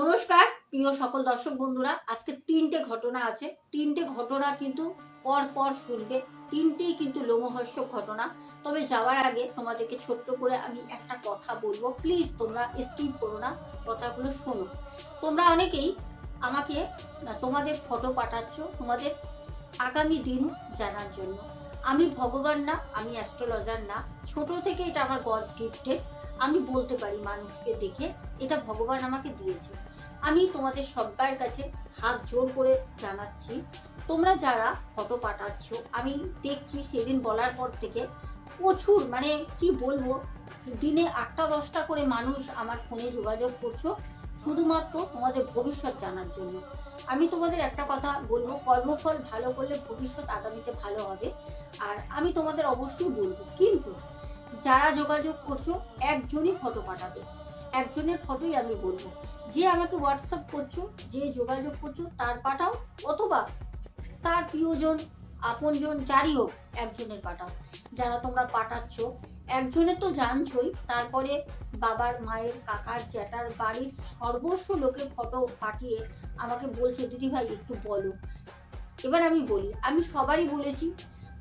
নমস্কার, প্রিয় সকল দর্শক বন্ধুরা, আজকে তিনটে ঘটনা আছে। তিনটে ঘটনা কিন্তু পর পর শুনবে। তিনটেই কিন্তু লোমহর্ষক ঘটনা। তবে যাওয়ার আগে তোমাদেরকে ছোট্ট করে আমি একটা কথা বলব। প্লিজ তোমরা স্কিপ করো না, কথাগুলো শোনো। তোমরা অনেকেই আমাকে, তোমাদের ফটো পাঠাচ্ছ, তোমাদের আগামী দিন জানার জন্য। আমি ভগবান না, আমি অ্যাস্ট্রোলজার না। ছোট থেকে এটা আমার গড গিফটেড। আমি বলতে পারি মানুষকে দেখে, এটা ভগবান আমাকে দিয়েছে। আমি তোমাদের সবার কাছে হাত জোর করে জানাচ্ছি, তোমরা যারা ফটো পাঠাচ্ছ, আমি দেখছি সেদিন বলার পর থেকে প্রচুর মানে কি বলব, দিনে আটটা, দশটা করে মানুষ আমার ফোনে যোগাযোগ করছ, শুধুমাত্র তোমাদের ভবিষ্যৎ জানার জন্য। আমি তোমাদের একটা কথা বলব, কর্মফল ভালো করলে ভবিষ্যৎ আগামীতে ভালো হবে, আর আমি তোমাদের অবশ্যই বলব, কিন্তু যারা যোগাযোগ করছ, একজনই ফটো পাঠাবে। একজনের ফটোই আমি বলব। যে আমাকে হোয়াটসঅ্যাপ করছ, যে যোগাযোগ করছ, তার পাঠাও, অথবা তার প্রিয়জন, আপনজন, যারই হোক, একজনের পাঠাও। যারা তোমরা পাঠাচ্ছ, একজনের তো জানছই, তারপরে বাবার, মায়ের, কাকার, জ্যাঠার বাড়ির সর্বস্ব লোকের ফটো পাঠিয়ে আমাকে বলছে দিদি ভাই একটু বলো। এবার আমি বলি, আমি সবারই বলেছি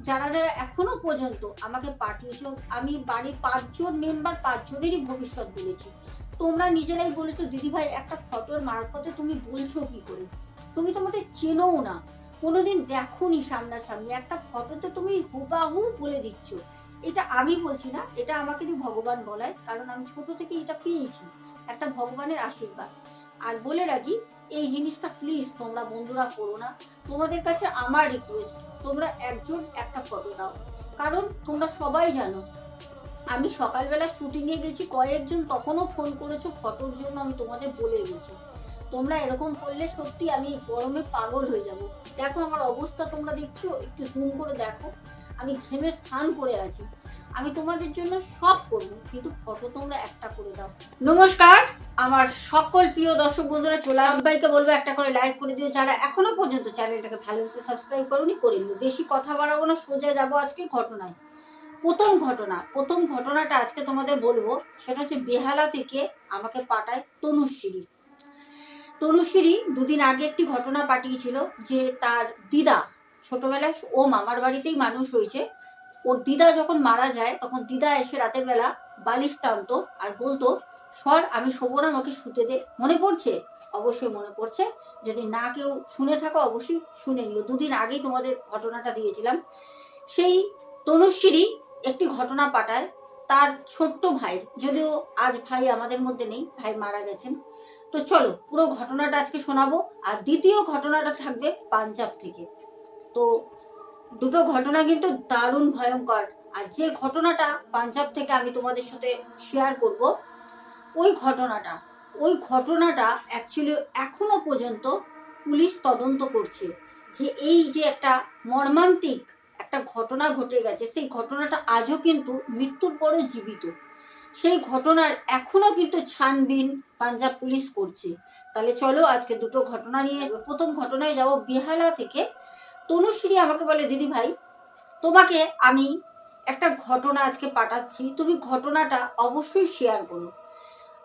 যারা যারা এখনও পর্যন্ত আমাকে পাঠিয়েছ, আমি বাড়ির পাঁচজন মেম্বার পাঁচজনেরই ভবিষ্যৎ বলেছি। তোমরা নিজেরাই বলেছ, দিদি ভাই, একটা ফটোর মারফতে তুমি বলছো কি করে? তুমি তোমাদের চেনোও না। কোনোদিন দেখোনি সামনাসামনি। একটা ফটোতে তুমি হুবাহু বলে দিচ্ছ। এটা আমি বলছি না, এটা আমাকে দিয়ে ভগবান বলায়, কারণ আমি ছোট থেকে এটা পেয়েছি। একটা ভগবানের আশীর্বাদ। আর বলে রাখি এই জিনিসটা প্লিজ তোমরা বন্ধুরা করো না। তোমাদের কাছে আমার রিকোয়েস্ট তোমরা একজন একটা ফটো দাও। কারণ তোমরা সবাই জানো, আমি সকালবেলা শুটিংয়ে গেছি, কয়েকজন তখনও ফোন করেছ ফটোর জন্য, আমি তোমাদের বলে গেছি। তোমরা এরকম করলে সত্যি আমি গরমে পাগল হয়ে যাব। দেখো আমার অবস্থা তোমরা দেখছ, একটু জুম করে দেখো। আমি ঘেমে স্নান করে আছি। আমি তোমাদের জন্য সব করব, কিন্তু ফটো তোমরা একটা করে দাও। নমস্কার, আমার সকল প্রিয় দর্শক বন্ধুরা চলে সবাইকে বলব একটা করে লাইক করে দিও। যারা এখনও পর্যন্ত চ্যানেলটাকে ভালোবেসে সাবস্ক্রাইব করোনি, করে নিও। বেশি কথা বাড়াবো না, সোজা যাব আজকে ঘটনায়। প্রথম ঘটনা, প্রথম ঘটনাটা আজকে তোমাদের বলব, সেটা হচ্ছে বেহালা থেকে আমাকে পাঠায় তনুশ্রী। তনুশ্রী দুদিন আগে একটি ঘটনা পাঠিয়েছিল যে তার দিদা ছোটবেলায় ও মামার বাড়িতেই মানুষ হয়েছে। ওর দিদা যখন মারা যায়, তখন দিদা এসে রাতের বেলা বালিশ টানতো আর বলতো, সর, আমি শোবো না আমাকে শুতে দে। মনে পড়ছে? অবশ্যই মনে পড়ছে। যদি না কেউ শুনে থাকো, অবশ্যই শুনে নিও। দুদিন আগেই তোমাদের ঘটনাটা দিয়েছিলাম। সেই তনুশ্রী একটি ঘটনা পাঠায় তার ছোট্ট ভাই যদিও আজ ভাই আমাদের মধ্যে নেই, ভাই মারা গেছেন। তো চলো, পুরো ঘটনাটা আজকে শোনাবো। আর দ্বিতীয় ঘটনাটা থাকবে পাঞ্জাব থেকে। তো দুটো ঘটনা কিন্তু দারুণ ভয়ঙ্কর আর যে ঘটনাটা পাঞ্জাব থেকে আমি তোমাদের সাথে শেয়ার করব, ওই ঘটনাটা ওই ঘটনাটা অ্যাকচুয়ালি এখনও পর্যন্ত পুলিশ তদন্ত করছে যে এই যে একটা মর্মান্তিক একটা ঘটনা ঘটে গেছে, সেই ঘটনাটা আজও কিন্তু মৃত্যুর পরেও জীবিত সেই ঘটনার এখনও কিন্তু ছানবিন পাঞ্জাব পুলিশ করছে তাহলে চলো আজকে দুটো ঘটনা নিয়ে। প্রথম ঘটনায় যাব বেহালা থেকে তনুশ্রী আমাকে বলে, দিদি ভাই, তোমাকে আমি একটা ঘটনা আজকে পাঠাচ্ছি। তুমি ঘটনাটা অবশ্যই শেয়ার করো।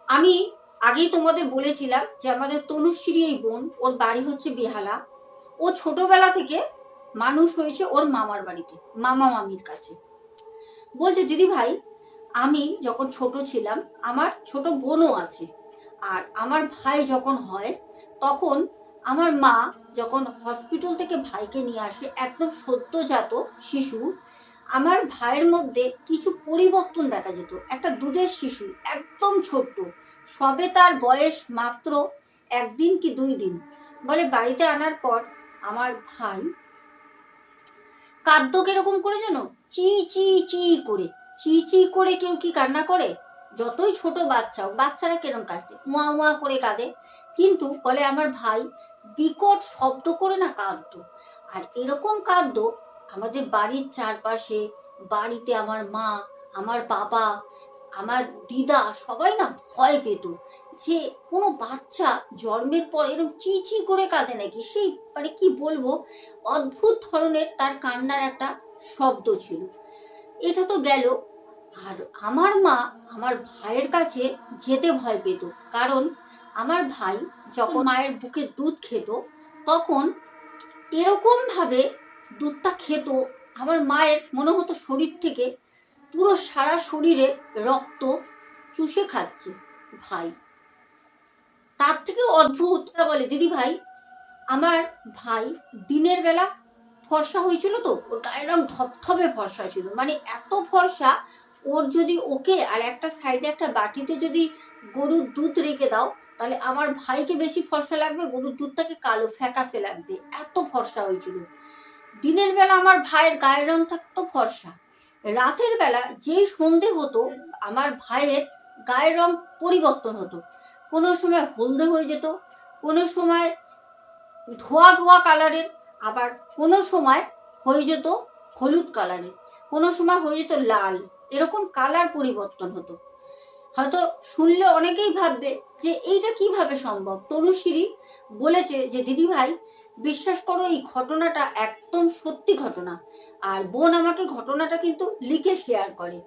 আমি আগেই তোমাদের বলেছিলাম যে আমাদের তনুশ্রী এই বোন, ওর বাড়ি হচ্ছে বেহালা। ও ছোটবেলা থেকে মানুষ হয়েছে ওর মামার বাড়িতে, মামা মামির কাছে। বলছে, দিদি ভাই, আমি যখন ছোট ছিলাম, আমার ছোট বোনও আছে। আর আমার ভাই যখন হয়, তখন আমার মা যখন হসপিটাল থেকে ভাইকে নিয়ে আসে, একদম সদ্যজাত শিশু, আমার ভাইয়ের মধ্যে কিছু পরিবর্তন দেখা যেত। একটা দুধের শিশু, একদম ছোট্ট, সবে তার বয়স মাত্র একদিন কি দুই দিন। বলে বাড়িতে আনার পর আমার ভাই কাদ্য কীরকম করে যেন? চি চি চি করে, চি চি করে কেউ কি কান্না করে? যতই ছোট বাচ্চা বাচ্চারা কেরম কাঁদে? ওয়া ওয়া করে কাঁদে। কিন্তু বলে আমার ভাই বিকট শব্দ করে না কাঁদতো। আর এরকম কাঁদত আমাদের বাড়ির চারপাশে, বাড়িতে আমার মা, আমার বাবা, আমার দিদা সবাই না ভয় পেত যে কোনো বাচ্চা জন্মের পর এরকম চি চি করে কাঁদে নাকি। সেই মানে কি বলব, অদ্ভুত ধরনের তার কান্নার একটা শব্দ ছিল। এটা তো গেল। আর আমার মা আমার ভাইয়ের কাছে যেতে ভয় পেত। কারণ আমার ভাই যখন মায়ের বুকে দুধ খেত, তখন এরকম ভাবে দুধটা খেত, আমার মায়ের মনে হতো শরীর থেকে পুরো সারা শরীরে রক্ত চুষে খাচ্ছে ভাই। তার থেকে অদ্ভুত বলে, দিদি ভাই, আমার ভাই দিনের বেলা ফর্সা হয়েছিল তো, ওর গায়ের রং ধপধপে ফর্সা ছিল মানে এত ফর্সা, ওর যদি ওকে আর একটা সাইডে একটা বাটিতে যদি গরুর দুধ রেখে দাও তাহলে আমার ভাইকে বেশি ফর্সা লাগবে, গরুর দুধটাকে কালো ফ্যাকাসে লাগবে। এত ফর্সা হয়েছিল। দিনের বেলা আমার ভাইয়ের গায়ের রং থাকতো ফর্সা। রাতের বেলা যেই সন্ধে হতো, আমার ভাইয়ের গায়ের রং পরিবর্তন হতো। কোনো সময় হলদে হয়ে যেত, কোনো সময় ধোয়া ধোয়া কালারের, আবার কোনো সময় হয়ে যেত হলুদ কালারের, কোনো সময় হয়ে যেত লাল। এরকম কালার পরিবর্তন হতো। হয়তো শুনলে অনেকেই ভাববে যে এইটা কীভাবে সম্ভব? তনুশ্রী বলেছে যে, দিদি ভাই, বিশ্বাস করো, এই ঘটনাটা একদম সত্যি ঘটনা। আর বোন আমাকে ঘটনাটা কিন্তু লিখে শেয়ার করে।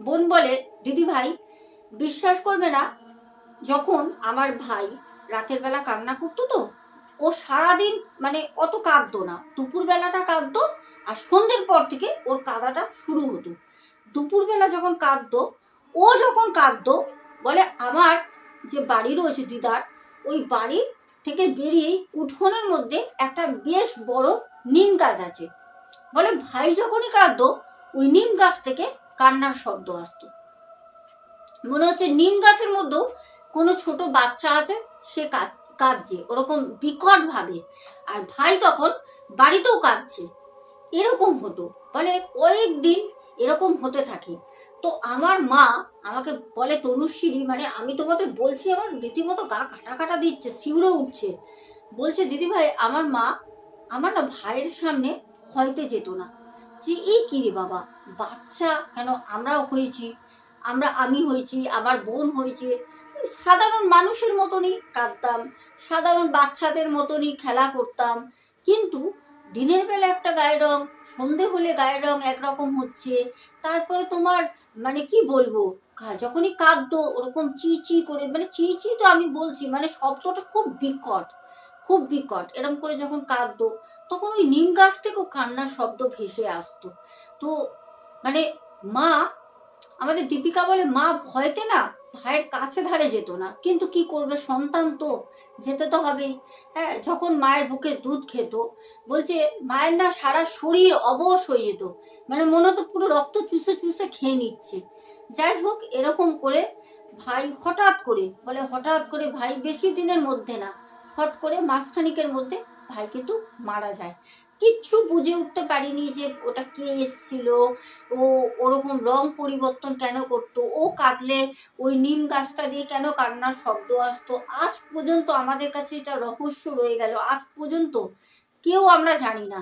বোন বলে, দিদি ভাই, বিশ্বাস করবে না, যখন আমার ভাই রাতের বেলা কান্না করতো তো, ও সারাদিন মানে অত কাঁদতো না। দুপুর বেলাটা কাঁদতো আর সন্ধ্যের পর থেকে ওর কাঁদাটা শুরু হতো। দুপুরবেলা যখন কাঁদতো ও যখন কাঁদতো, বলে আমার যে বাড়ি রয়েছে দিদার, ওই বাড়ি থেকে বেরিয়েই উঠোনের মধ্যে একটা বেশ বড় নিম গাছ আছে। বলে ভাই যখনই কাঁদতো, ওই নিম গাছ থেকে কান্নার শব্দ আসতো। মনে হচ্ছে নিম গাছের মধ্যেও কোনো ছোট বাচ্চা আছে, সে কাঁদ, কাঁদছে, ওরকম বিকট ভাবে আর ভাই তখন বাড়িতেও কাঁদছে। এরকম হতো। বলে কয়েকদিন এরকম হতে থাকে। তো আমার মা আমাকে বলে, তনুশ্রী মানে আমি তোমাদের বলছি, আমার রীতিমতো গা কাটা কাটা দিচ্ছে, শিউরে উঠছে। বলছে, দিদি ভাই, আমার মা আমার না ভাইয়ের সামনে হয়তে যেত না। যে, এই কি রে বাবা? বাচ্চা, কেন আমরাও হয়েছি, আমরা আমি হয়েছি, আমার বোন হয়েছে, সাধারণ মানুষের মতনই কাঁদতাম, সাধারণ বাচ্চাদের মতনই খেলা করতাম। কিন্তু দিনের বেলা একটা গায়ের রং, সন্ধে হলে গায়ের রং একরকম হচ্ছে। তারপরে তোমার মানে কি বলব যখনই কাঁদতো, ওরকম চি চি করে মানে চি চি তো আমি বলছি মানে শব্দটা খুব বিকট খুব বিকট। এরকম করে যখন কাঁদতো, তখন ওই নিম গাছ থেকেও কান্নার শব্দ ভেসে আসতো। তো মানে মা, আমাদের দীপিকা বলে মা ভয়তে না ভাইয়ের কাছে ধারে যেত না। কিন্তু কি করবে সন্তান তো? যেতে তো হবেই। হ্যাঁ যখন মায়ের বুকে দুধ খেত, বলছে, মায়ের না সারা শরীর অবশ হয়ে যেত। মানে মনে হতো পুরো রক্ত চুষে চুষে খেয়ে নিচ্ছে। যাই হোক, এরকম করে ভাই হঠাৎ করে, বলে হঠাৎ করে ভাই বেশি দিনের মধ্যে না, হট করে মাসখানিকের মধ্যে ভাই কিন্তু মারা যায়। কিচ্ছু বুঝে উঠতে পারিনি যে ওটা কে এসছিল। ও ওরকম রং পরিবর্তন কেন করতো? ও কাঁদলে, ওই নিম গাছটা দিয়ে কেন কান্নার শব্দ আসতো? আজ পর্যন্ত আমাদের কাছে এটা রহস্য রয়ে গেল। আজ পর্যন্ত কেউ আমরা জানি না।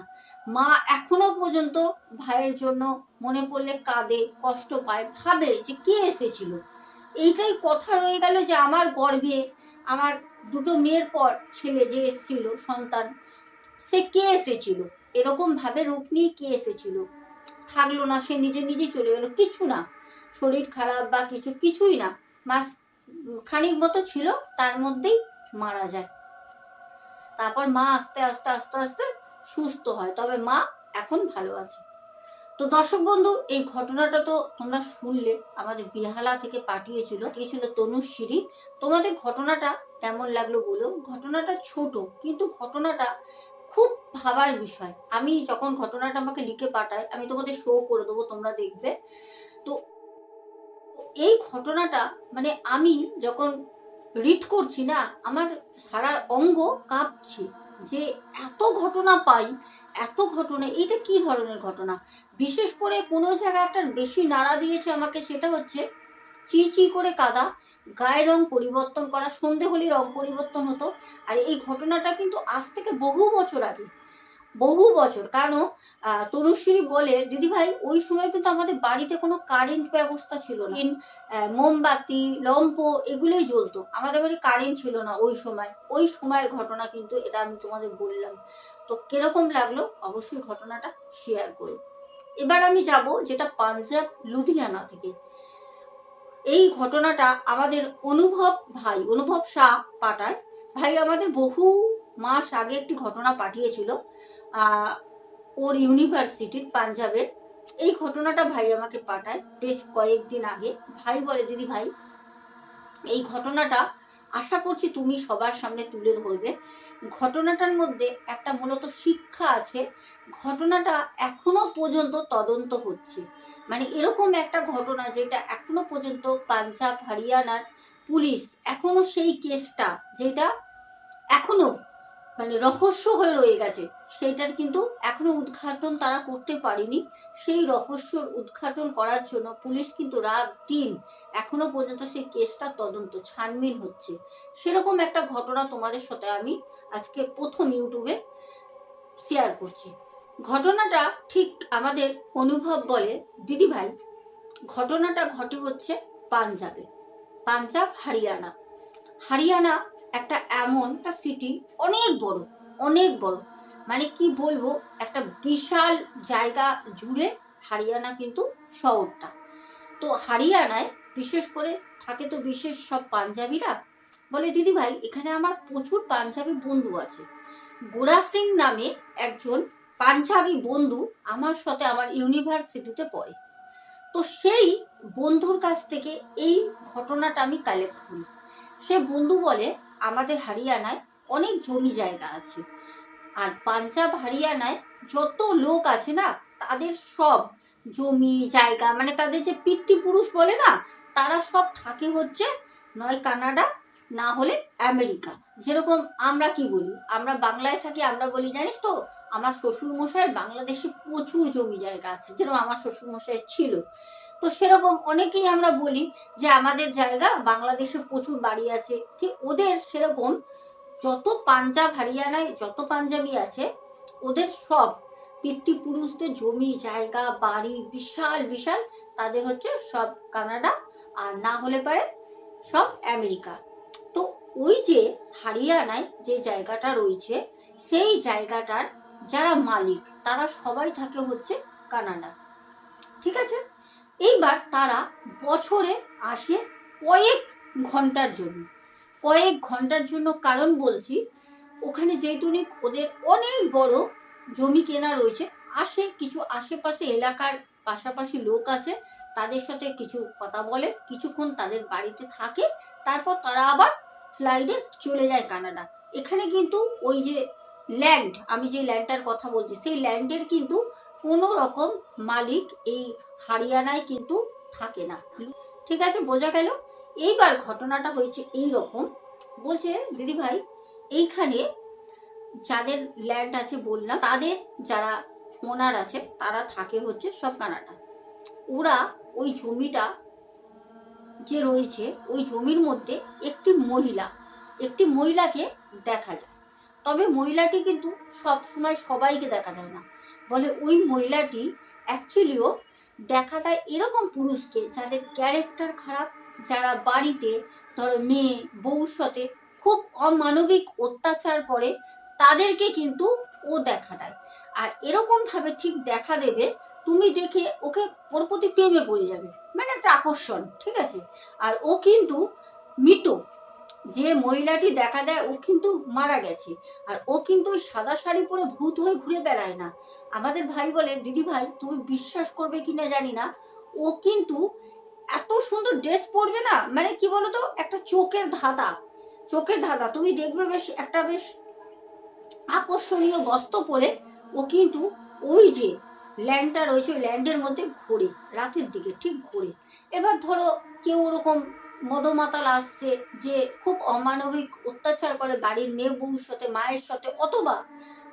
মা এখনও পর্যন্ত ভাইয়ের জন্য মনে পড়লে কাঁদে, কষ্ট পায়, ভাবে যে কে এসেছিল। এইটাই কথা রয়ে গেল যে আমার গর্ভে আমার দুটো মেয়ের পর ছেলে যে এসেছিল, সন্তান, সে কে এসেছিল? এরকম ভাবে রূপ নিয়ে কে এসেছিল? থাকল না, সে নিজে নিজে চলে গেলো, কিছু না। শরীর খারাপ বা কিছু, কিছুই না। মাস খানিক মতো ছিল, তার মধ্যেই মারা যায়। তারপর মা আস্তে আস্তে আস্তে আস্তে সুস্থ হয়। তবে মা এখন ভালো আছে। তো দর্শক বন্ধু, এই ঘটনাটা তো তোমরা শুনলে, আমাদের বিহালা থেকে পাঠিয়েছিল ছিল তনুশ্রী তোমাদের ঘটনাটা কেমন লাগল বলো? ঘটনাটা ছোট, কিন্তু ঘটনাটা ভাবার বিষয়। আমি যখন ঘটনাটা আমাকে লিখে পাঠাই, আমি তোমাদের শো করে দেবো, তোমরা দেখবে। তো এই ঘটনাটা মানে আমি যখন রিড করছি না, আমার সারা অঙ্গ কাঁপছে যে এত ঘটনা পাই, এত ঘটনা, এইটা কি ধরনের ঘটনা? বিশেষ করে কোনো জায়গায় একটা বেশি নাড়া দিয়েছে আমাকে, সেটা হচ্ছে চি চি করে কাদা গায়ের রং পরিবর্তন করা, সন্ধে হলে রং পরিবর্তন হতো। আর এই ঘটনাটা কিন্তু আজ থেকে বহু বছর আগে। বহু বছর। কারণ তনুশ্রী বলে দিদি ভাই ওই সময় কিন্তু আমাদের বাড়িতে কোনো কারেন্ট ব্যবস্থা ছিল না। মোমবাতি লম্প এগুলোই জ্বলতো। আমাদের বাড়ি কারেন্ট ছিল না ওই সময়। ওই সময়ের ঘটনা কিন্তু এটা আমি তোমাদের বললাম। তো কীরকম লাগল? অবশ্যই ঘটনাটা শেয়ার করো। এবার আমি যাব যেটা পাঞ্জাব লুধিয়ানা থেকে। এই ঘটনাটা আমাদের অনুভব ভাই অনুভব শাহ পাঠায়। ভাই আমাদের বহু মাস আগে একটি ঘটনা পাঠিয়েছিল। ওর ইউনিভার্সিটির পাঞ্জাবের। এই ঘটনাটা ভাই আমাকে পাঠায় বেশ কয়েকদিন আগে। ভাই বলে, দিদি ভাই, এই ঘটনাটা আশা করছি তুমি সবার সামনে তুলে ধরবে। ঘটনাটার মধ্যে একটা মূলত শিক্ষা আছে। ঘটনাটা এখনও পর্যন্ত তদন্ত হচ্ছে। মানে এরকম একটা ঘটনা যেটা এখনও পর্যন্ত পাঞ্জাব, হরিয়ানার পুলিশ এখনও সেই কেসটা যেটা এখনও মানে রহস্য হয়ে রয়ে গেছে। সেইটার কিন্তু এখনও উদ্ঘাটন তারা করতে পারেনি। সেই রহস্যর উদ্ঘাটন করার জন্য পুলিশ কিন্তু রাত দিন এখনও পর্যন্ত সেই কেসটা তদন্ত ছানবিন হচ্ছে। সেরকম একটা ঘটনা তোমাদের সাথে আমি আজকে প্রথম ইউটিউবে শেয়ার করছি। ঘটনাটা ঠিক আমাদের অনুভব বলে দিদি ভাই ঘটনাটা ঘটে হচ্ছে পাঞ্জাবে, পাঞ্জাব, হরিয়ানা। হরিয়ানা একটা এমন একটা সিটি অনেক বড় অনেক বড়। মানে কি বলব, একটা বিশাল জায়গা জুড়ে হরিয়ানা কিন্তু শহরটা। তো হরিয়ানায় বিশেষ করে থাকে তো বিশেষ সব পাঞ্জাবিরা। বলে, দিদি ভাই, এখানে আমার প্রচুর পাঞ্জাবি বন্ধু আছে। গোরা সিং নামে একজন পাঞ্জাবি বন্ধু আমার সাথে আমার ইউনিভার্সিটিতে পড়ে। তো সেই বন্ধুর কাছ থেকে এই ঘটনাটা আমি কালেক্ট করি। সে বন্ধু বলে, আমাদের হরিয়ানায় অনেক জমি জায়গা আছে। আর পাঞ্জাব, হরিয়ানায় যত লোক আছে না, তাদের সব জমি, জায়গা মানে তাদের যে পিতৃপুরুষ বলে না, তারা সব থাকে হচ্ছে নয় কানাডা, না হলে আমেরিকা। যেরকম আমরা কি বলি? আমরা বাংলায় থাকি, আমরা বলি, জানিস তো, আমার শ্বশুর মশাইয়ের বাংলাদেশে প্রচুর জমি জায়গা আছে, যেরকম আমার শ্বশুর মশাইয়ের ছিল। তো সেরকম অনেকেই আমরা বলি যে আমাদের জায়গা বাংলাদেশে প্রচুর বাড়ি আছে, ঠিক ওদের সেরকম যত পাঞ্জাব হরিয়ানায় যত পাঞ্জাবি আছে, ওদের সব পিতৃপুরুষদের জমি, জায়গা, বাড়ি বিশাল বিশাল। তাদের হচ্ছে সব কানাডা, আর না হলে পারে সব আমেরিকা। তো ওই যে হরিয়ানায় যে জায়গাটা রয়েছে, সেই জায়গাটার যারা মালিক, তারা সবাই থাকে হচ্ছে কানাডা। ঠিক আছে? এইবার তারা বছরে আসে কয়েক ঘণ্টার জন্য। কয়েক ঘণ্টার জন্য কারণ বলছি, ওখানে যেহেতু ওদের অনেক বড় জমি কেনা রয়েছে, আসে কিছু আশেপাশে এলাকার পাশাপাশি লোক আছে, তাদের সাথে কিছু কথা বলে, কিছুক্ষণ তাদের বাড়িতে থাকে, তারপর তারা আবার ফ্লাইটে চলে যায় কানাডা। এখানে কিন্তু ওই যে ল্যান্ড আমি যে ল্যান্ডটার কথা বলছি, সেই ল্যান্ডের কিন্তু কোনো রকম মালিক এই হারিয়ানায় কিন্তু থাকে না। ঠিক আছে, বোঝা গেল? এইবার ঘটনাটা হয়েছে এই রকম বলছে দিদি ভাই এইখানে যাদের ল্যান্ড আছে বললাম তাদের যারা ওনার আছে, তারা থাকে হচ্ছে সব কানাটা ওরা ওই জমিটা যে রয়েছে, ওই জমির মধ্যে একটি মহিলা, একটি মহিলাকে দেখা যায়। তবে মহিলাটি কিন্তু সব সময় সবাইকে দেখা যায় না। বলে ওই মহিলাটি অ্যাকচুয়ালিও দেখা দেয় এরকম পুরুষকে যাদের ক্যারেক্টার খারাপ, যারা বাড়িতে ধরো মেয়ে সাথে খুব অমানবিক অত্যাচার করে, তাদেরকে কিন্তু ও দেখা দেয়। আর এরকম ভাবে ঠিক দেখা দেবে, তুমি দেখে ওকে ওর প্রতি প্রেমে পড়ে যাবে। মানে একটা আকর্ষণ, ঠিক আছে? আর ও কিন্তু মৃত। যে মহিলাটি দেখা দেয় ও কিন্তু মারা গেছে। আর ও কিন্তু সাদা শাড়ি পরে ভূত হয়ে ঘুরে বেড়ায় না। আমাদের ভাই বলে দিদি ভাই, তুমি বিশ্বাস করবে কিনা জানি না। ও কিন্তু এত সুন্দর ড্রেস পরবে না মানে কি বলতো, একটা চোখের ধাঁধা। চোখের ধাঁধা। তুমি দেখবে বেশ, একটা বেশ আকর্ষণীয় বস্ত্র পরে ও কিন্তু ওই যে ল্যান্ডটা রয়েছে, ওই ল্যান্ডের মধ্যে ঘোরে, রাতের দিকে ঠিক ঘোরে। এবার ধরো কেউ ওরকম মদমাতাল আসছে যে খুব অমানবিক অত্যাচার করে, বাড়ির মেয়ে বউর সাথে, মায়ের সাথে, অথবা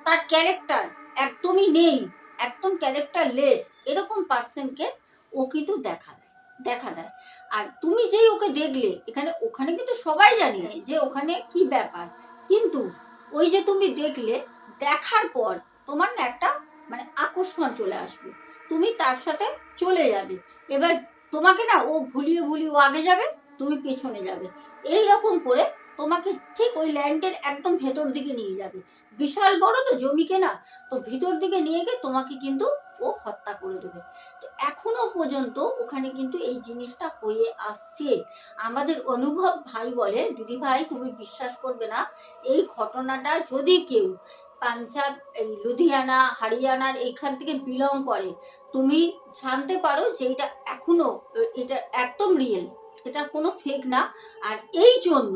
তার ক্যারেক্টার একদমই নেই, একদম ক্যারেক্টার লেস এরকম পার্সনকে ও কিন্তু দেখা দেয় দেখা দেয়। আর তুমি যেই ওকে দেখলে, এখানে, ওখানে কিন্তু সবাই জানি যে ওখানে কি ব্যাপার। কিন্তু ওই যে তুমি দেখলে, দেখার পর তোমার না একটা মানে আকর্ষণ চলে আসবে। তুমি তার সাথে চলে যাবে। এবার তোমাকে না, ও ভুলিয়ে ভুলিয়ে ও আগে যাবে, তুমি পেছনে যাবে। এই রকম করে তোমাকে ঠিক ওই ল্যান্ডের একদম ভেতর দিকে নিয়ে যাবে। বিশাল বড় তো জমি কেনা। তো ভিতর দিকে নিয়ে গিয়ে তোমাকে কিন্তু ও হত্যা করে দেবে। তো এখনও পর্যন্ত ওখানে কিন্তু এই জিনিসটা হয়ে আসছে। আমাদের অনুভব ভাই বলে, দিদি ভাই, তুমি বিশ্বাস করবে না, এই ঘটনাটা যদি কেউ পাঞ্জাব, এই লুধিয়ানা, হরিয়ানার এইখান থেকে বিলং করে, তুমি জানতে পারো যে এটা এখনও, এটা একদম রিয়েল এটা কোনো ফেক না। আর এই জন্য,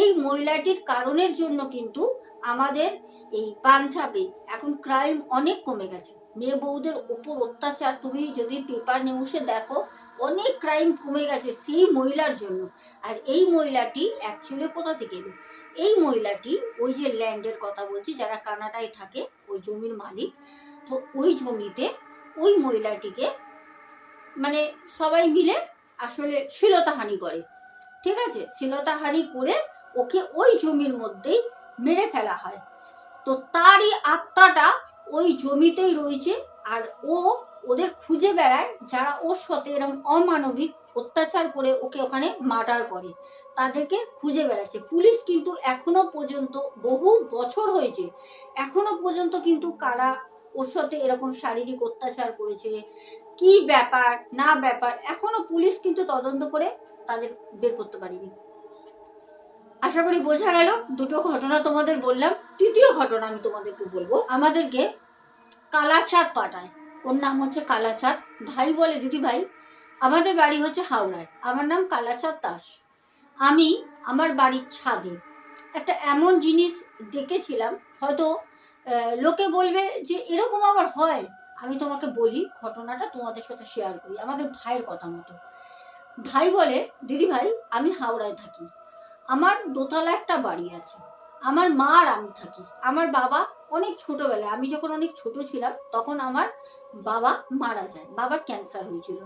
এই মহিলাটির কারণের জন্য কিন্তু আমাদের এই পাঞ্জাবে এখন ক্রাইম অনেক কমে গেছে। মেয়ে বউদের ওপর অত্যাচার, তুমি যদি পেপার নিউজে দেখো, অনেক ক্রাইম কমে গেছে সেই মহিলার জন্য। আর এই মহিলাটি অ্যাকচুয়ালি কোথা থেকে এলো? এই মহিলাটি ওই যে ল্যান্ডের কথা বলছি, যারা কানাডায় থাকে, ওই জমির মালিক। তো ওই জমিতে ওই মহিলাটিকে মানে সবাই মিলে আসলে শ্লীলতাহানি করে। ঠিক আছে? শ্লীলতাহানি করে ওকে ওই জমির মধ্যেই মেরে ফেলা হয়। তো তারই আত্মাটা ওই জমিতেই রয়েছে আর ও ওদের খুঁজে বেড়ায় যারা ওর সাথে এরকম অমানবিক অত্যাচার করে ওকে ওখানে মার্ডার করে। তাদেরকে খুঁজে বেড়াচ্ছে। পুলিশ কিন্তু এখনও পর্যন্ত বহু বছর হয়েছে, এখনও পর্যন্ত কিন্তু কারা ওর সাথে এরকম শারীরিক অত্যাচার করেছে, কি ব্যাপার, না ব্যাপার, এখনও পুলিশ কিন্তু তদন্ত করে তাদের বের করতে পারেনি। আশা করি বোঝা গেল, দুটো ঘটনা তোমাদের বললাম, তৃতীয় ঘটনা আমি তোমাদেরকে বলব। আমাদেরকে কালাচাঁদ পাঠায়। ওর নাম হচ্ছে কালাচাঁদ, ভাই বলে দিদি ভাই আমাদের বাড়ি হচ্ছে হাওড়ায়। আমার নাম কালাচাঁদ দাস। আমি আমার বাড়ির ছাদে একটা এমন জিনিস দেখেছিলাম, হয়তো লোকে বলবে যে এরকম আবার হয়। আমি তোমাকে বলি, ঘটনাটা তোমাদের সাথে শেয়ার করি। আমাদের ভাইয়ের কথা মতো। ভাই বলে দিদি ভাই আমি হাওড়ায় থাকি। আমার দোতলা একটা বাড়ি আছে। আমার মা আর আমি থাকি। আমার বাবা অনেক ছোটবেলায়, আমি যখন অনেক ছোট ছিলাম, তখন আমার বাবা মারা যায়। বাবার ক্যান্সার হয়েছিল।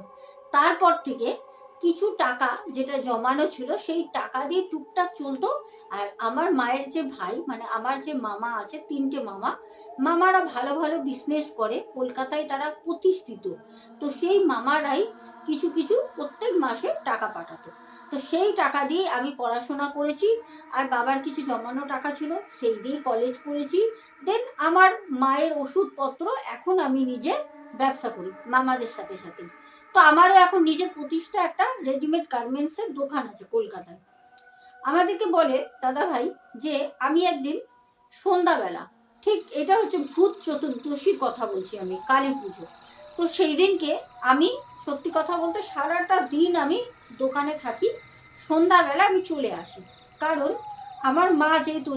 তারপর থেকে কিছু টাকা যেটা জমানো ছিল, সেই টাকা দিয়ে টুকটাক চলতো। আর আমার মায়ের যে ভাই মানে আমার যে মামা আছে, তিনটে মামা, মামারা ভালো ভালো বিজনেস করে। কলকাতায় তারা প্রতিষ্ঠিত। তো সেই মামারাই কিছু কিছু প্রত্যেক মাসে টাকা পাঠাতো। তো সেই টাকা দিয়ে আমি পড়াশোনা করেছি, আর বাবার কিছু জমানো টাকা ছিল সেই দিয়ে কলেজ করেছি। দেন আমার মায়ের ওষুধপত্র এখন আমি নিজে ব্যবসা করি, মামাদের সাথে সাথে। তো আমারও এখন নিজের প্রতিষ্ঠা একটা রেডিমেড গার্মেন্টসের দোকান আছে কলকাতায়। আমাদেরকে বলে, দাদা ভাই, যে আমি একদিন সন্ধ্যাবেলা, ঠিক এটা হচ্ছে ভূত চতুর্দশীর কথা বলছি আমি, কালী পুজো। তো সেই দিনকে আমি সত্যি কথা বলতে সারাটা দিন আমি দোকানে থাকি, সন্ধ্যাবেলা আমি চলে আসি। কারণ আমার মা যেহেতু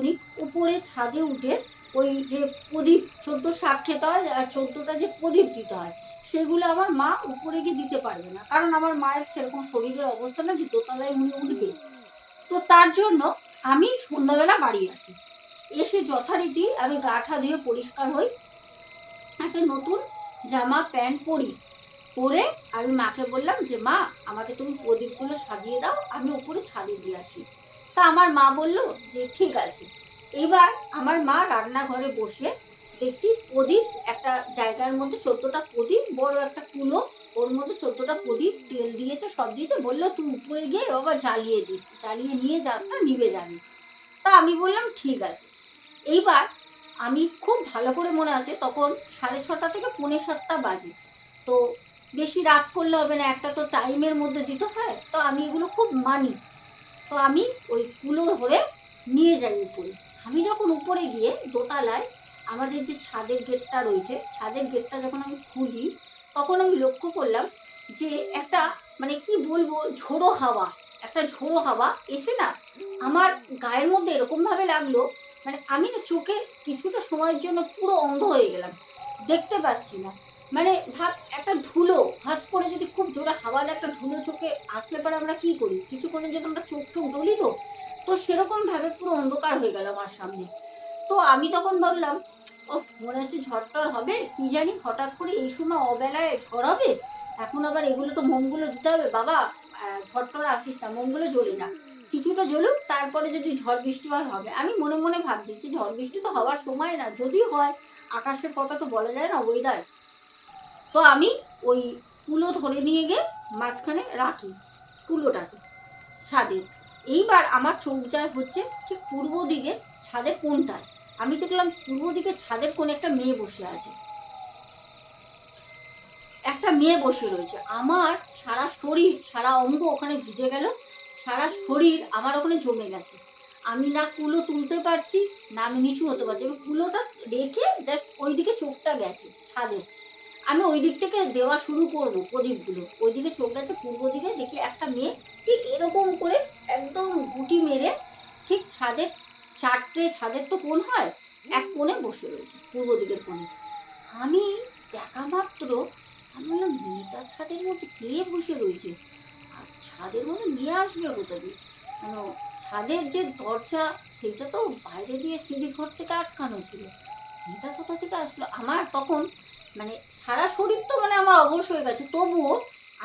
উপরে ছাদে উঠে ওই যে প্রদীপ, চোদ্দ শাক খেতে হয় আর চোদ্দোটা যে প্রদীপ দিতে হয়, সেগুলো আমার মা উপরে গিয়ে দিতে পারবে না। কারণ আমার মায়ের সেরকম শরীরের অবস্থা না যে দোতলায় উনি উঠবে। তো তার জন্য আমি সন্ধ্যাবেলা বাড়ি আসি। এসে যথারীতি আমি গা ঠা দিয়ে পরিষ্কার হই। একটা নতুন জামা, প্যান্ট পরি। পরে আমি মাকে বললাম যে, মা, আমাকে তুমি প্রদীপগুলো সাজিয়ে দাও, আমি উপরে ছাদে দিয়ে আসি। তা আমার মা বলল যে, ঠিক আছে। এবার আমার মা রান্নাঘরে বসে দেখছি প্রদীপ একটা জায়গার মধ্যে চোদ্দটা প্রদীপ, বড় একটা কুলো, ওর মধ্যে চোদ্দটা প্রদীপ, তেল দিয়েছে, সব দিয়েছে। বলল, তুই উপরে গিয়ে বাবা জ্বালিয়ে দিস, জ্বালিয়ে নিয়ে যাস না, নিভে যাবি। তা আমি বললাম, ঠিক আছে। এইবার আমি খুব ভালো করে মনে আছে, তখন সাড়ে ছটা থেকে পৌনে সাতটা বাজে। তো বেশি রাত করলে হবে না, একটা তো টাইমের মধ্যে দিতে হয়, তো আমি এগুলো খুব মানি। তো আমি ওই কুলো ধরে নিয়ে যাই উপরে। আমি যখন উপরে গিয়ে দোতলায় আমাদের যে ছাদের গেটটা রয়েছে, ছাদের গেটটা যখন আমি খুলি, তখন আমি লক্ষ্য করলাম যে একটা মানে কি বলব, ঝোড়ো হাওয়া, একটা ঝোড়ো হাওয়া এসে না আমার গায়ের মধ্যে এরকমভাবে লাগল মানে আমি না চোখে কিছুটা সময়ের জন্য পুরো অন্ধ হয়ে গেলাম, দেখতে পাচ্ছি না। মানে ভাব, একটা ধুলো হাত করে যদি খুব জোরে হাওয়া একটা ধুলো চোখে আসলে পরে আমরা কি করি? কিছুক্ষণের জন্য আমরা চোখ টোক ডলি তো। তো সেরকম ভাবে পুরো অন্ধকার হয়ে গেল আমার সামনে। তো আমি তখন ভাবলাম ও মনে হচ্ছে ঝড়টর হবে, কি জানি হঠাৎ করে এই সময় অবেলায় ঝড় হবে। এখন আবার এগুলো তো মোমগুলো দিতে হবে। বাবা ঝড়টর আসিস না মোমগুলো জ্বলে না। কিছুটা জ্বলুক, তারপরে যদি ঝড় বৃষ্টি হয়, হবে। আমি মনে মনে ভাবছি যে ঝড় বৃষ্টি তো হওয়ার সময় না যদি হয়, আকাশের কথা তো বলা যায় না ওয়েদার তো আমি ওই কুলো ধরে নিয়ে গিয়ে মাঝখানে রাখি কুলোটাকে ছাদে। এইবার আমার চোখ যায় হচ্ছে ঠিক পূর্ব দিকে ছাদের কোনটায় আমি দেখলাম পূর্ব দিকে ছাদের কোণে একটা মেয়ে বসে আছে। একটা মেয়ে বসে রয়েছে। আমার সারা শরীর, সারা অঙ্গ ওখানে ভিজে গেল। সারা শরীর আমার ওখানে জমে গেছে। আমি না কুলো তুলতে পারছি, না আমি নিচু হতে পারছি। আমি কুলোটা রেখে জাস্ট ওই দিকে চোখটা গেছে, ছাদে। আমি ওই দিক থেকে দেওয়া শুরু করব প্রদীপগুলো। ওই দিকে চোখ গেছে পূর্ব দিকে, দেখি একটা মেয়ে ঠিক এরকম করে একদম গুটি মেরে ঠিক ছাদের চারটে, ছাদের তো কোণ হয়, এক কোণে বসে রয়েছে, পূর্ব দিকের কোণে। আমি দেখা মাত্র, আমি বললাম, মেয়েটা ছাদের মধ্যে কে বসে রয়েছে? আর ছাদের মধ্যে নিয়ে আসবে কোথা দিয়ে কেন, ছাদের যে দরজা, সেটা তো বাইরে দিয়ে সিঁড়ি ঘর থেকে আটকানো ছিল। এটা কোথা থেকে আসলো? আমার তখন মানে সারা শরীর তো মানে আমার অবশ হয়ে গেছে। তবুও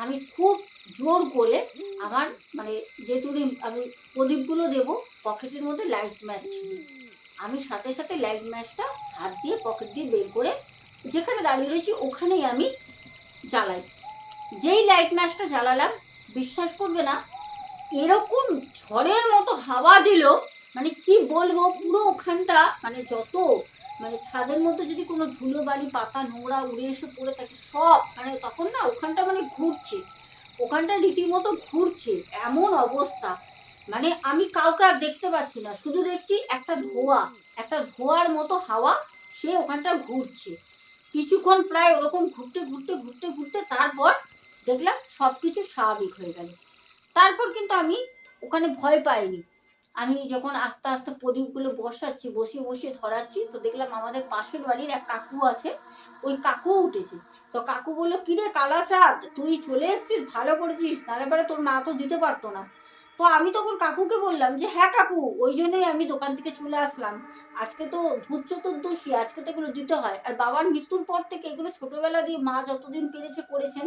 আমি খুব জোর করে আমার মানে যেহেতু আমি প্রদীপগুলো দেবো, পকেটের মধ্যে লাইট ম্যাচ ছিল আমি সাথে সাথে লাইট ম্যাচটা হাত দিয়ে পকেট দিয়ে বের করে যেখানে দাঁড়িয়ে রয়েছি ওখানেই আমি জ্বালাই। যেই লাইট ম্যাচটা জ্বালালাম, বিশ্বাস করবে না, এরকম ঝড়ের মতো হাওয়া দিল মানে কি বলব, পুরো ওখানটা মানে যত মানে ছাদের মধ্যে যদি কোনো ধুলো বালি পাতা, নোংরা উড়ে এসে পড়ে থাকে, সব মানে তখন না ওখানটা মানে ঘুরছে। ওখানটা রীতিমতো ঘুরছে, এমন অবস্থা। মানে আমি কাউকে আর দেখতে পাচ্ছি না, শুধু দেখছি একটা ধোয়া, একটা ধোয়ার মতো হাওয়া সে ওখানটা ঘুরছে। কিছুক্ষণ প্রায় ওরকম ঘুরতে ঘুরতে ঘুরতে ঘুরতে তারপর দেখলাম সব কিছু স্বাভাবিক হয়ে গেল। তারপর কিন্তু আমি ওখানে ভয় পাইনি। আমি যখন আস্তে আস্তে প্রদীপগুলো বসাচ্ছি, বসিয়ে বসিয়ে ধরাচ্ছি, তো দেখলাম আমাদের পাশের বাড়ির এক কাকু আছে। ওই কাকুও উঠেছে। তো কাকু বলল, কিরে কালাচাঁদ, তুই চলে এসছিস, ভালো করেছিস তাহলে পরে তোর মা তো দিতে পারতো না। তো আমি তখন কাকুকে বললাম যে হ্যাঁ কাকু, ওই জন্যই আমি দোকান থেকে চলে আসলাম। আজকে তো ভূত চতুর্দশী, আজকে তো এগুলো দিতে হয়। আর বাবার মৃত্যুর পর থেকে এগুলো ছোটবেলা দিয়ে মা যতদিন পেরেছে করেছেন,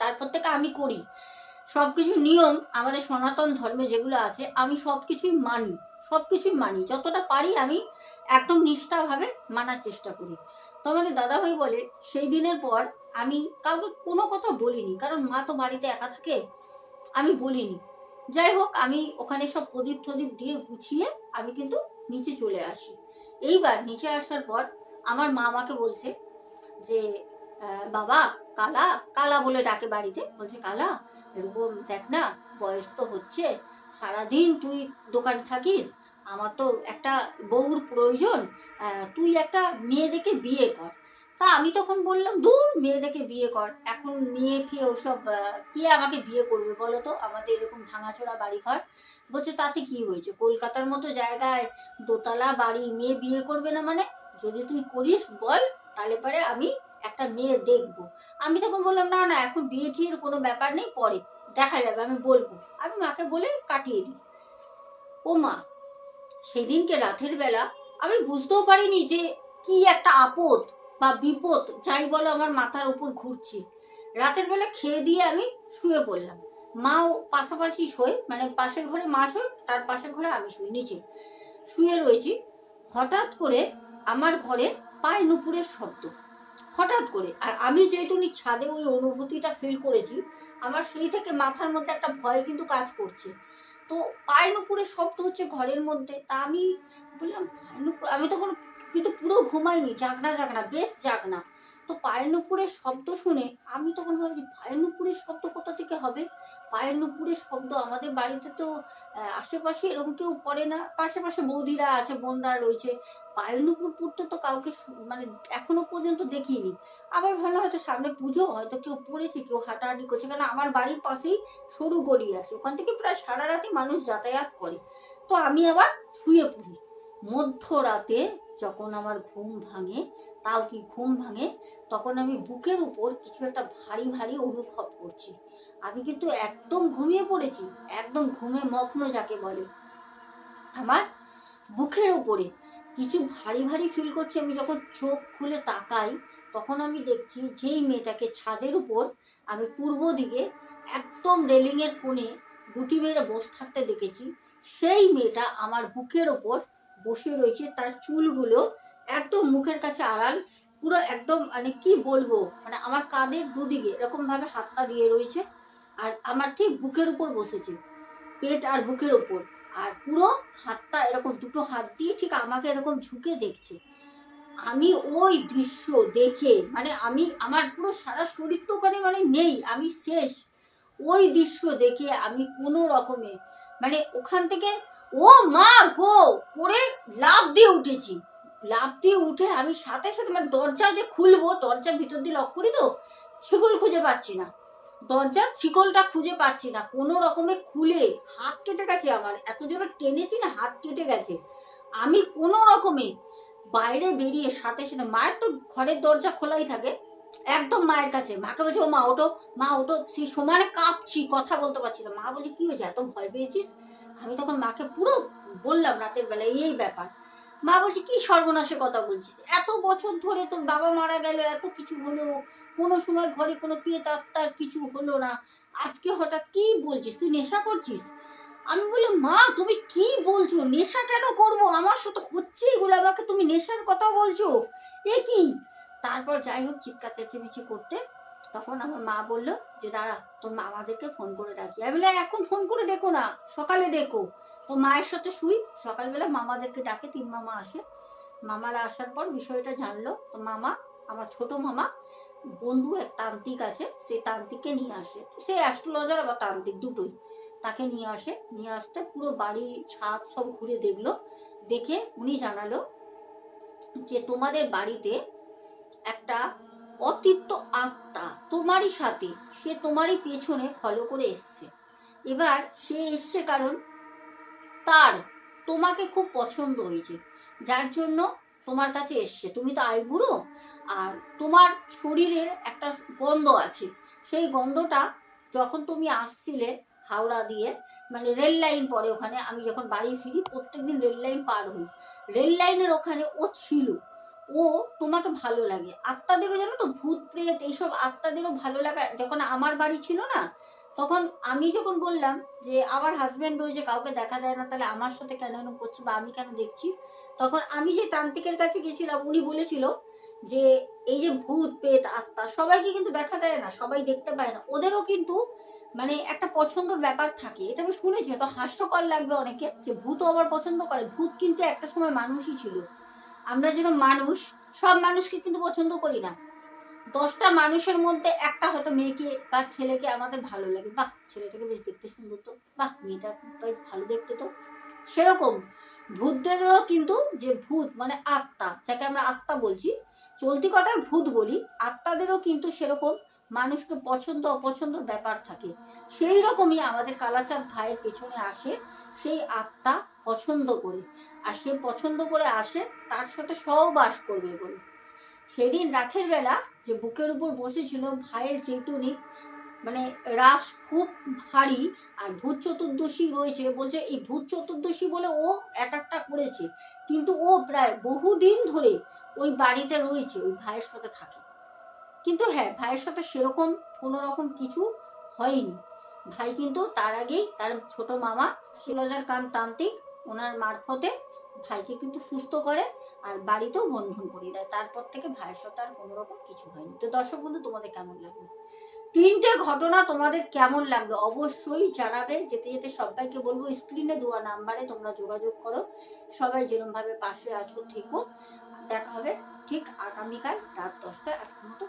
তারপর থেকে আমি করি। সব কিছু নিয়ম আমাদের সনাতন ধর্মে যেগুলো আছে, আমি সব কিছুই মানি সব কিছুই মানি। যতটা পারি আমি একদম নিষ্ঠাভাবে মানার চেষ্টা করি। তো আমাদের দাদাভাই বলে, সেই দিনের পর আমি কাউকে কোনো কথা বলিনি, কারণ মা তো বাড়িতে একা থাকে, আমি বলিনি। যাই হোক, আমি ওখানে সব প্রদীপ টদীপ দিয়ে গুছিয়ে আমি কিন্তু নিচে চলে আসি। এইবার নিচে আসার পর আমার মা আমাকে বলছে যে বাবা, কালা কালা বলে ডাকে বাড়িতে। বলছে, কালা এরকম দেখ না, বয়স তো হচ্ছে, সারাদিন তুই দোকানে থাকিস, আমার তো একটা বউর প্রয়োজন তুই একটা মেয়ে দেখে বিয়ে কর। তা আমি তখন বললাম, দূর, মেয়ে দেখে বিয়ে কর। এখন মেয়ে ফিয়ে ওসব কে আমাকে বিয়ে করবে বলো তো? আমাদের এরকম ভাঙাচোরা বাড়ি ঘর বলছে, তাতে কি হয়েছে? কলকাতার মতো জায়গায় দোতলা বাড়ি, মেয়ে বিয়ে করবে না মানে? যদি তুই করিস, বল, তাহলে পরে আমি একটা মেয়ে দেখব। আমি তখন বললাম, না না, এখন বিয়ে ঠিয়ের কোনো ব্যাপার নেই, পরে দেখা যাবে, আমি বলব। আমি মাকে বলে কাটিয়ে দিই। ও মা, সেদিনকে রাতের বেলা আমি বুঝতেও পারিনি যে কি একটা আপদ বা বিপদ, যাই বলো আমার মাথার উপর ঘুরছে। রাতের বেলা খেয়ে দিয়ে আমি শুয়ে পড়লাম। মাও পাশাপাশি শোয় মানে পাশের ঘরে মা শোয়, তার পাশের ঘরে আমি শুই, নিচে। শুয়ে রয়েছি, হঠাৎ করে আমার ঘরে পায়ে নুপুরের শব্দ। হঠাৎ করে। আর আমি যেহেতু ছাদে ওই অনুভূতিটা ফিল করেছি, আমার সেই থেকে মাথার মধ্যে একটা ভয় কিন্তু কাজ করছে। তো পায়ের উপরে শব্দ হচ্ছে ঘরের মধ্যে। তা আমি বললাম আমি তখন কিন্তু পুরো ঘুমাইনি জাগনা জাগনা বেশ জাগনা তো পায়ের উপরে শব্দ শুনে আমি তখন ভাবছি পায়ের উপরে শব্দ কোথা থেকে হবে? পায়ের নুপুরের শব্দ আমাদের বাড়িতে তো আশেপাশে এরকম কেউ পড়ে না। পাশে পাশে বৌদিরা আছে, বোনরা রয়েছে। পায়ের নুপুর পড়তে তো কাউকে মানে এখনও পর্যন্ত দেখিনি। আবার ভালো হয়তো সামনে পুজো, হয়তো কেউ পড়েছে, কেউ হাঁটাহাঁটি করছে, কারণ আমার বাড়ির পাশেই সরু গলি আছে। ওখান থেকে প্রায় সারা রাতে মানুষ যাতায়াত করে। তো আমি আবার শুয়ে পড়ি। মধ্যরাতে যখন আমার ঘুম ভাঙে, তাও কি ঘুম ভাঙে, তখন আমি বুকের উপর কিছু একটা ভারী ভারী অনুভব করছি। আমি কিন্তু একদম ঘুমিয়ে পড়েছি, একদম ঘুমে মগ্ন যাকে বলে। আমার বুকের উপরে কিছু ভারী ভারী ফিল করছি, আমি যখন চোখ খুলে তাকাই, তখন আমি দেখছি যেই মেয়েটাকে ছাদের উপর আমি পূর্ব দিকে একদম রেলিংয়ের কোণে গুটি মেরে বসে থাকতে দেখেছি, সেই মেয়েটা আমার বুকের ওপর বসে রয়েছে, তার চুলগুলো একদম মুখের কাছে আড়াল, পুরো একদম মানে কি বলব মানে আমার কাঁধের দুদিকে এরকমভাবে হাতটা দিয়ে রয়েছে। আর আমার ঠিক বুকের উপর বসেছে, পেট আর বুকের উপর। আর পুরো হাতটা এরকম, দুটো হাত দিয়ে ঠিক আমাকে এরকম ঝুঁকে দেখছে। আমি ওই দৃশ্য দেখে মানে আমি, আমার পুরো সারা শরীর তো ওখানে মানে নেই, আমি শেষ। ওই দৃশ্য দেখে আমি কোনো রকমে মানে ওখান থেকে, ও মা গো, করে লাভ দিয়ে উঠেছি। লাভ দিয়ে উঠে আমি সাথে সাথে মানে দরজা যে খুলবো, দরজার ভিতর দিয়ে লক করি তো, সেগুলো খুঁজে পাচ্ছি না। দরজার শিকলটা খুঁজে পাচ্ছি না, কোনো রকমে খুলে হাত কেটে গেছে আমার, এত জোরে টেনেছি না, হাত কেটে গেছে। আমি কোনো রকমে বাইরে বেরিয়ে সাথে সাথে, মায়ের তো ঘরের দরজা খোলাই থাকে, একদম মায়ের কাছে। মাকে বলছে, ও মা ওটো মা ওটো সেই সমানে কাঁপছি, কথা বলতে পারছি না। মা বলছে, কি হয়েছে? এত ভয় পেয়েছিস? আমি তখন মাকে পুরো বললাম রাতের বেলায় এই ব্যাপার। মা বলছে, কি সর্বনাশে কথা বলছিস? এত বছর ধরে তোর বাবা মারা গেল, এত কিছু হলো কোনো সময় ঘরে কোনো পিয়ে তার কিছু হলো না। আজকে হঠাৎ কি বলছিস? তুই নেশা করছিস? আমি বললাম, মা, তুমি কি বলছো? নেশা কেন করব? আমার সাথে হচ্ছে এগুলো আমাকে তুমি নেশার কথা বলছো। এ কি? তারপর যাই হোক, চিৎকার চেঁচেমেচি করতে, তখন আমার মা বলল যে, দাঁড়া, তোর মামাদেরকে ফোন করে ডাকি। আমি বললাম, এখন ফোন করে দেখো না, সকালে দেখো তো মায়ের সাথে শুই, সকালবেলা মামাদেরকে ডাকে, তিন মামা আসে। মামারা আসার পর বিষয়টা জানলো তো মামা, আমার ছোট মামা বন্ধু এক তান্ত্রিক আছে সেই তান্ত্রিককে নিয়ে আসে। সে অ্যাস্ট্রোলজার আবার তান্ত্রিক দুটোই। তাকে নিয়ে আসে, নিয়ে আসতে পুরো বাড়ি, ছাদ সব ঘুরে দেখল। দেখে উনি জানালো যে তোমাদের বাড়িতে একটা অতৃপ্ত আত্মা তোমারই সাথে, সে তোমারই পেছনে ফলো করে এসছে। এবার সে এসছে কারণ তার তোমাকে খুব পছন্দ হয়েছে, যার জন্য তোমার কাছে এসছে। তুমি তো আইবুড়ো আর তোমার শরীরের একটা গন্ধ আছে। সেই গন্ধটা যখন তুমি আসছিলে হাওড়া দিয়ে মানে রেল লাইন পরে ওখানে, আমি যখন বাড়ি ফিরি, প্রত্যেকদিন রেল লাইন পার হই। রেল লাইনের ওখানে ও ছিল। ও তোমাকে ভালো লাগে। আত্মাদেরও জানো তো, ভূত, প্রেত, এইসব আত্মাদেরও ভালো লাগা, যখন আমার বাড়ি ছিল না, তখন আমি যখন বললাম যে, আমার হাজব্যান্ড রয়েছে কাউকে দেখা দেয় না, তাহলে আমার সাথে কেন এরকম করছে বা আমি কেন দেখছি? তখন আমি যে তান্ত্রিকের কাছে গেছিলাম, উনি বলেছিল যে এই যে ভূত পেত আত্মা সবাইকে কিন্তু দেখা দেয় না, সবাই দেখতে পায় না। ওদেরও কিন্তু মানে একটা পছন্দর ব্যাপার থাকে। এটা আমি শুনেছি তো হাস্যকর লাগবে অনেকে যে ভূতও আবার পছন্দ করে। ভূত কিন্তু একটা সময় মানুষই ছিল। আমরা যেন মানুষ, সব মানুষকে কিন্তু পছন্দ করি না। দশটা মানুষের মধ্যে একটা হয়তো মেয়েকে বা ছেলেকে আমাদের ভালো লাগে। বাহ, ছেলেটাকে বেশ দেখতে সুন্দর তো। বাহ, মেয়েটা বেশ ভালো দেখতে তো। সেরকম ভূতদেরও কিন্তু যে ভূত মানে আত্মা, যাকে আমরা আত্মা বলছি চলতি কথায় ভূত বলি, আত্মাদেরও কিন্তু সেরকম মানুষকে পছন্দ, অপছন্দ ব্যাপার থাকে। সেই রকমই আমাদের কালাচাঁদ ভাইয়ের পেছনে আসে সেই আত্মা পছন্দ করে। আর সে পছন্দ করে আসে, তার সাথে সহবাস করবে বলে। সেদিন রাতের বেলা যে বুকের উপর বসেছিল ভাইয়ের চেতুনি মানে রাস খুব ভারী আর ভূত চতুর্দশী রয়েছে, বলছে এই ভূত চতুর্দশী বলে ও অ্যাটাকটা করেছে। কিন্তু ও প্রায় বহুদিন ধরে ওই বাড়িতে রয়েছে, ওই ভাইয়ের সাথে থাকে। কিন্তু হ্যাঁ ভাইয়ের সাথে সেরকম কোনো রকম কিছু হয়নি। ভাই কিন্তু তার আগেই তার ছোট মামা শিলজার কান তান্ত্রিক ওনার মারফতে ভাইকে কিন্তু সুস্থ করে আর বাড়িতেও বন্ধন করিয়ে দেয়। তারপর থেকে ভাইয়ের সাথে আর কোনো রকম কিছু হয়নি। তো দর্শক বন্ধু, তোমাদের কেমন লাগল? তিনটে ঘটনা তোমাদের কেমন লাগল? অবশ্যই জানাবে। যেতে যেতে সবাইকে বলব স্ক্রিনে দেওয়া নাম্বারে তোমরা যোগাযোগ করো। সবাই যেরকমভাবে পাশে আছো, থেকো। দেখা হবে ঠিক আগামীকাল রাত দশটায় আজকের মতো